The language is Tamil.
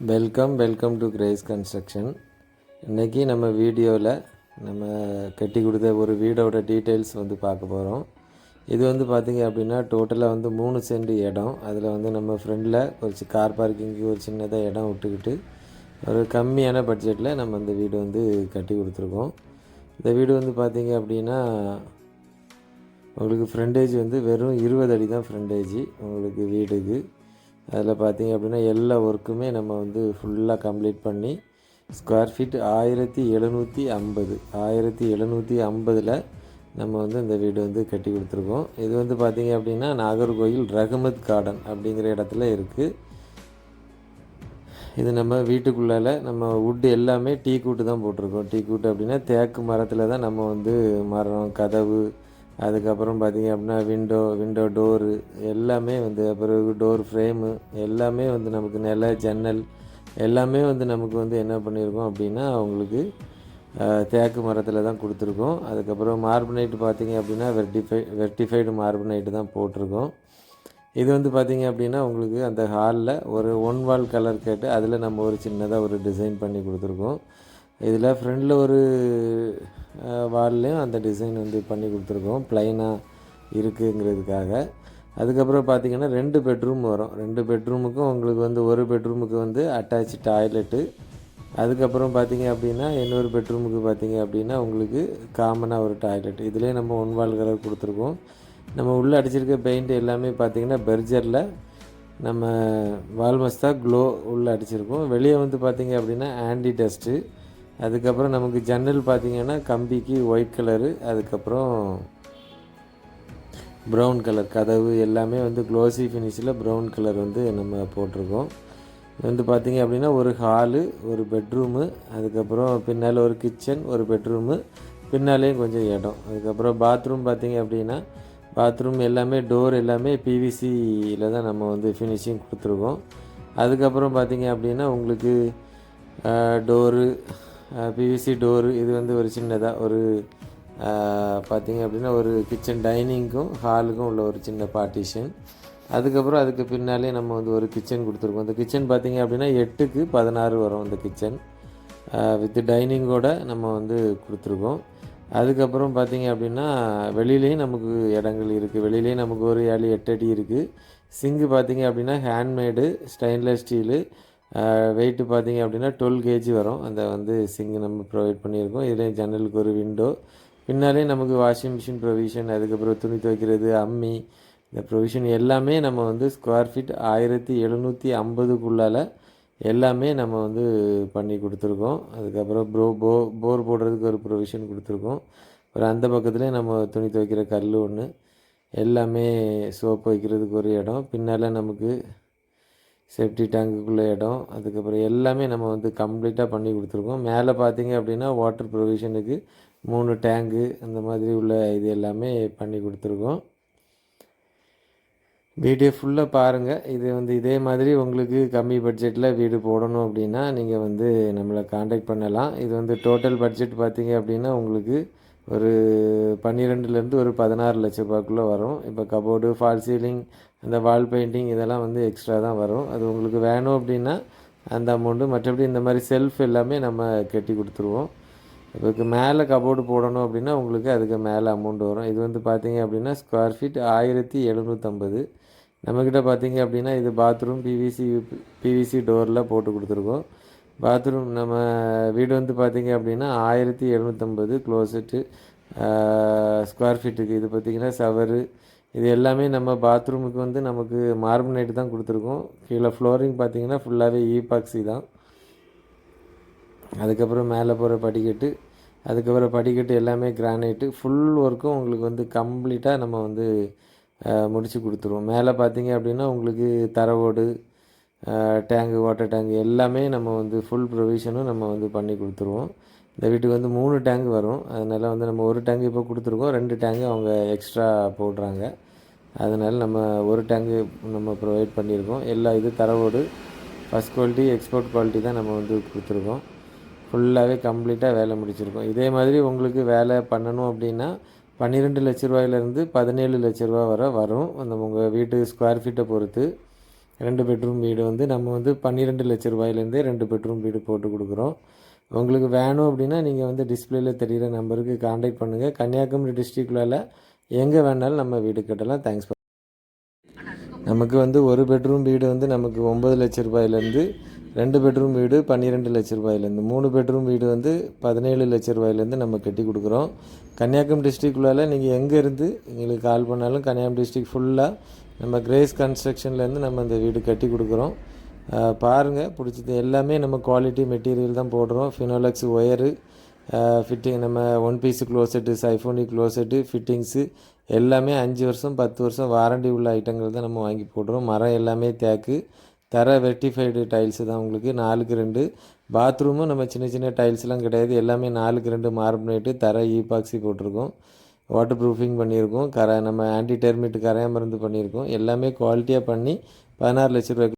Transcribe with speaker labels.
Speaker 1: Welcome welcome to Grace construction இன்றைக்கி நம்ம வீடியோவில் நம்ம கட்டி கொடுத்த ஒரு வீடோட டீட்டெயில்ஸ் வந்து பார்க்க போகிறோம் இது வந்து பார்த்திங்க அப்படின்னா டோட்டலாக வந்து மூணு சென்ட் இடம். அதில் வந்து நம்ம ஃப்ரெண்டில் ஒரு கார் பார்க்கிங்க்கு ஒரு சின்னதாக இடம் விட்டுக்கிட்டு ஒரு கம்மியான பட்ஜெட்டில் நம்ம அந்த வீடு வந்து கட்டி கொடுத்துருக்கோம். இந்த வீடு வந்து பார்த்திங்க அப்படின்னா உங்களுக்கு ஃப்ரண்டேஜ் வந்து வெறும் இருபது அடி தான் ஃப்ரண்டேஜ் உங்களுக்கு வீடுக்கு அதில் பார்த்தீங்க அப்படின்னா எல்லா ஒர்க்குமே நம்ம வந்து ஃபுல்லாக கம்ப்ளீட் பண்ணி ஸ்கொயர் ஃபீட் ஆயிரத்தி எழுநூற்றி ஐம்பது. ஆயிரத்தி எழுநூற்றி ஐம்பதில் நம்ம வந்து இந்த வீடு வந்து கட்டி கொடுத்துருக்கோம். இது வந்து பார்த்திங்க அப்படின்னா நாகர்கோயில் ரகுமத் கார்டன் அப்படிங்கிற இடத்துல இருக்குது இது நம்ம வீட்டுக்குள்ளால நம்ம வுட்டு எல்லாமே டீ கூட்டு தான் போட்டிருக்கோம். டீ கூட்டு அப்படின்னா தேக்கு மரத்தில் தான் நம்ம வந்து மரம் கதவு அதுக்கப்புறம் பார்த்திங்க அப்படின்னா விண்டோ விண்டோ டோரு எல்லாமே வந்து அப்புறம் டோர் ஃப்ரேமு எல்லாமே வந்து நமக்கு நில ஜன்னல் எல்லாமே வந்து நமக்கு வந்து என்ன பண்ணியிருக்கோம் அப்படின்னா அவங்களுக்கு தேக்கு மரத்தில் தான் கொடுத்துருக்கோம். அதுக்கப்புறம் மார்பனைட்டு பார்த்தீங்க அப்படின்னா வெர்டிஃபை வெர்டிஃபைடு மார்பனைட்டு தான் போட்டிருக்கோம். இது வந்து பார்த்தீங்க அப்படின்னா உங்களுக்கு அந்த ஹாலில் ஒரு ஒன் வால் கலர் கேட்டு அதில் நம்ம ஒரு சின்னதாக ஒரு டிசைன் பண்ணி கொடுத்துருக்கோம். இதில் ஃப்ரண்டில் ஒரு வால்லையும் அந்த டிசைன் வந்து பண்ணி கொடுத்துருக்கோம். ப்ளைனாக இருக்குங்கிறதுக்காக. அதுக்கப்புறம் பார்த்தீங்கன்னா ரெண்டு பெட்ரூம் வரும். ரெண்டு பெட்ரூமுக்கும் உங்களுக்கு வந்து ஒரு பெட்ரூமுக்கு வந்து அட்டாச் டாய்லெட்டு அதுக்கப்புறம் பார்த்தீங்க அப்படின்னா இன்னொரு பெட்ரூமுக்கு பார்த்தீங்க அப்படின்னா உங்களுக்கு காமனாக ஒரு டாய்லெட் இதுலேயே நம்ம ஒன் வால் கலர் கொடுத்துருக்கோம். நம்ம உள்ளே அடிச்சிருக்க பெயிண்ட் எல்லாமே பார்த்தீங்கன்னா பெர்ஜரில் நம்ம வால்மஸ்தா க்ளோ உள்ளே அடிச்சிருக்கோம். வெளியே வந்து பார்த்திங்க அப்படின்னா ஆன்டி டஸ்ட்டு அதுக்கப்புறம் நமக்கு ஜன்னல் பார்த்தீங்கன்னா கம்பிக்கு ஒயிட் கலரு அதுக்கப்புறம் ப்ரௌன் கலர் கதவு எல்லாமே வந்து க்ளோசி ஃபினிஷில் ப்ரௌன் கலர் வந்து நம்ம போட்டிருக்கோம். வந்து பார்த்தீங்க அப்படின்னா ஒரு ஹாலு ஒரு பெட்ரூமு அதுக்கப்புறம் பின்னால் ஒரு கிச்சன் ஒரு பெட்ரூமு பின்னாலேயும் கொஞ்சம் இடம். அதுக்கப்புறம் பாத்ரூம் பார்த்தீங்க அப்படின்னா பாத்ரூம் எல்லாமே டோர் எல்லாமே பிவிசியில் தான் நம்ம வந்து ஃபினிஷிங் கொடுத்துருக்கோம். அதுக்கப்புறம் பார்த்தீங்க அப்படின்னா உங்களுக்கு டோரு பிவிசி டோரு இது வந்து ஒரு சின்னதாக ஒரு பார்த்திங்க அப்படின்னா ஒரு கிச்சன் டைனிங்க்கும் ஹாலுக்கும் உள்ள ஒரு சின்ன பார்ட்டிஷன் அதுக்கப்புறம் அதுக்கு பின்னாலே நம்ம வந்து ஒரு கிச்சன் கொடுத்துருக்கோம். இந்த கிச்சன் பார்த்திங்க அப்படின்னா எட்டுக்கு பதினாறு வரும் இந்த கிச்சன் வித் டைனிங்கோட நம்ம வந்து கொடுத்துருக்கோம். அதுக்கப்புறம் பார்த்தீங்க அப்படின்னா வெளியிலேயும் நமக்கு இடங்கள் இருக்குது வெளியிலேயும் நமக்கு ஒரு ஏழு எட்டு அடி இருக்குது சிங்கு பார்த்திங்க அப்படின்னா ஹேண்ட்மேடு ஸ்டெயின்லெஸ் ஸ்டீலு வெயிட்டு பார்த்தீங்க அப்படின்னா டுவெல் கேஜி வரும். அந்த வந்து சிங்கு நம்ம ப்ரொவைட் பண்ணியிருக்கோம். இதுலேயும் ஜன்னலுக்கு ஒரு விண்டோ பின்னாலே நமக்கு வாஷிங் மிஷின் ப்ரொவிஷன் அதுக்கப்புறம் துணி துவைக்கிறது அம்மி இந்த ப்ரொவிஷன் எல்லாமே நம்ம வந்து ஸ்கொயர் ஃபீட் ஆயிரத்தி எழுநூற்றி ஐம்பதுக்குள்ளால எல்லாமே நம்ம வந்து பண்ணி கொடுத்துருக்கோம். அதுக்கப்புறம் ப்ரோ போ போர் போடுறதுக்கு ஒரு ப்ரொவிஷன் கொடுத்துருக்கோம். அப்புறம் அந்த பக்கத்துலேயே நம்ம துணி துவைக்கிற கல் ஒன்று எல்லாமே சோப்பு வைக்கிறதுக்கு ஒரு இடம். பின்னால் நமக்கு சேஃப்டி டேங்குக்குள்ளே இடம். அதுக்கப்புறம் எல்லாமே நம்ம வந்து கம்ப்ளீட்டாக பண்ணி கொடுத்துருக்கோம். மேலே பார்த்தீங்க அப்படின்னா வாட்டர் ப்ரொவிஷனுக்கு மூணு டேங்கு அந்த மாதிரி உள்ள இது எல்லாமே பண்ணி கொடுத்துருக்கோம். வீடியோ ஃபுல்லாக பாருங்கள் இது வந்து இதே மாதிரி உங்களுக்கு கம்மி பட்ஜெட்டில் வீடு போடணும் அப்படின்னா நீங்கள் வந்து நம்மளை காண்டாக்ட் பண்ணலாம். இது வந்து டோட்டல் பட்ஜெட் பார்த்தீங்க அப்படின்னா உங்களுக்கு ஒரு பன்னிரெண்டுலேருந்து ஒரு பதினாறு லட்ச ரூபாய்க்குள்ளே வரும். இப்போ கபோர்டு ஃபால் சீலிங் அந்த வால் பெயிண்டிங் இதெல்லாம் வந்து எக்ஸ்ட்ரா தான் வரும். அது உங்களுக்கு வேணும் அப்படின்னா அந்த அமௌண்ட்டு மற்றபடி இந்த மாதிரி செல்ஃப் எல்லாமே நம்ம கட்டி கொடுத்துருவோம். இதுக்கு மேலே கபோர்டு போடணும் அப்படின்னா உங்களுக்கு அதுக்கு மேலே அமௌண்ட் வரும். இது வந்து பார்த்தீங்க அப்படின்னா ஸ்கொயர் ஃபீட் ஆயிரத்தி எழுநூற்றம்பது நம்மக்கிட்ட பார்த்தீங்க அப்படின்னா இது பாத்ரூம் பிவிசி பிவிசி டோரில் போட்டு கொடுத்துருக்கோம். பாத்ரூம் நம்ம வீடு வந்து பார்த்தீங்க அப்படின்னா ஆயிரத்தி எழுநூற்றம்பது க்ளோசெட்டு ஸ்கொயர் ஃபீட்டுக்கு இது பார்த்திங்கன்னா சவரு இது எல்லாமே நம்ம பாத்ரூமுக்கு வந்து நமக்கு மார்பனைட்டு தான் கொடுத்துருக்கோம். கீழே ஃப்ளோரிங் பார்த்தீங்கன்னா ஃபுல்லாகவே ஈபாக்சி தான். அதுக்கப்புறம் மேலே போகிற படிக்கட்டு அதுக்கப்புறம் படிக்கட்டு எல்லாமே கிரானைட்டு ஃபுல் ஒர்க்கும் உங்களுக்கு வந்து கம்ப்ளீட்டாக நம்ம வந்து முடித்து கொடுத்துருவோம். மேலே பார்த்தீங்க அப்படின்னா உங்களுக்கு தரவோடு டேங்கு வாட்டர் டேங்கு எல்லாமே நம்ம வந்து ஃபுல் ப்ரொவிஷனும் நம்ம வந்து பண்ணி கொடுத்துருவோம். இந்த வீட்டுக்கு வந்து மூணு டேங்க் வரும். அதனால் வந்து நம்ம ஒரு டேங்கு இப்போ கொடுத்துருக்கோம். ரெண்டு டேங்கு அவங்க எக்ஸ்ட்ரா போடுறாங்க. அதனால் நம்ம ஒரு டேங்கு நம்ம ப்ரொவைட் பண்ணியிருக்கோம். எல்லா இது தரவோடு ஃபஸ்ட் குவாலிட்டி எக்ஸ்போர்ட் குவாலிட்டி தான் நம்ம வந்து கொடுத்துருக்கோம். ஃபுல்லாகவே கம்ப்ளீட்டாக வேலை முடிச்சிருக்கோம். இதே மாதிரி உங்களுக்கு வேலை பண்ணணும் அப்படின்னா பன்னிரெண்டு லட்ச ரூபாயிலேருந்து பதினேழு லட்ச ரூபா வரை வரும். அந்த உங்கள் வீட்டு ஸ்கொயர் ஃபீட்டை பொறுத்து. ரெண்டு பெட்ரூம் வீடு வந்து நம்ம வந்து பன்னிரெண்டு லட்ச ரூபாயிலேருந்தே ரெண்டு பெட்ரூம் வீடு போட்டு கொடுக்குறோம். உங்களுக்கு வேணும் அப்படின்னா நீங்கள் வந்து டிஸ்பிளேல தெரிகிற நம்பருக்கு காண்டாக்ட் பண்ணுங்கள் கன்னியாகுமரி டிஸ்ட்ரிக்டில் எங்கே வேணாலும் நம்ம வீடு கட்டலாம். தேங்க்ஸ் நமக்கு வந்து ஒரு பெட்ரூம் வீடு வந்து நமக்கு ஒம்பது லட்ச ரூபாயிலேருந்து ரெண்டு பெட்ரூம் வீடு பன்னிரெண்டு லட்ச ரூபாயிலேருந்து மூணு பெட்ரூம் வீடு வந்து பதினேழு லட்ச ரூபாயிலேருந்து நம்ம கட்டி கொடுக்குறோம். கன்னியாகுமரி டிஸ்ட்ரிக்ட்குள்ளால நீங்கள் எங்கே இருந்து எங்களுக்கு கால் பண்ணாலும் கன்னியாகுமரி டிஸ்ட்ரிக்ட் ஃபுல்லாக நம்ம கிரேஸ் கன்ஸ்ட்ரக்ஷன்லேருந்து நம்ம இந்த வீடு கட்டி கொடுக்குறோம். பாருங்கள் பிடிச்சது எல்லாமே நம்ம குவாலிட்டி மெட்டீரியல் தான் போடுறோம். ஃபினோலக்ஸ் ஒயரு ஃபிட்டிங் நம்ம one piece closet siphonic closet fittings எல்லாமே அஞ்சு வருஷம் பத்து வருஷம் வாரண்டி உள்ள ஐட்டங்கள் தான் நம்ம வாங்கி போடுறோம். மரம் எல்லாமே தேக்கு தர வெர்டிஃபைடு டைல்ஸு தான் உங்களுக்கு நாலுக்கு ரெண்டு. பாத்ரூமும் நம்ம சின்ன சின்ன டைல்ஸ்லாம் கிடையாது. எல்லாமே நாலுக்கு ரெண்டு மார்பனேட்டு தர ஈபாக்சி போட்டிருக்கோம். வாட்டர் ப்ரூஃபிங் பண்ணியிருக்கோம். கரை நம்ம ஆன்டி டெர்மிட் கரையா மருந்து பண்ணியிருக்கோம். எல்லாமே குவாலிட்டியாக பண்ணி பதினாறு லட்ச ரூபாய்க்கு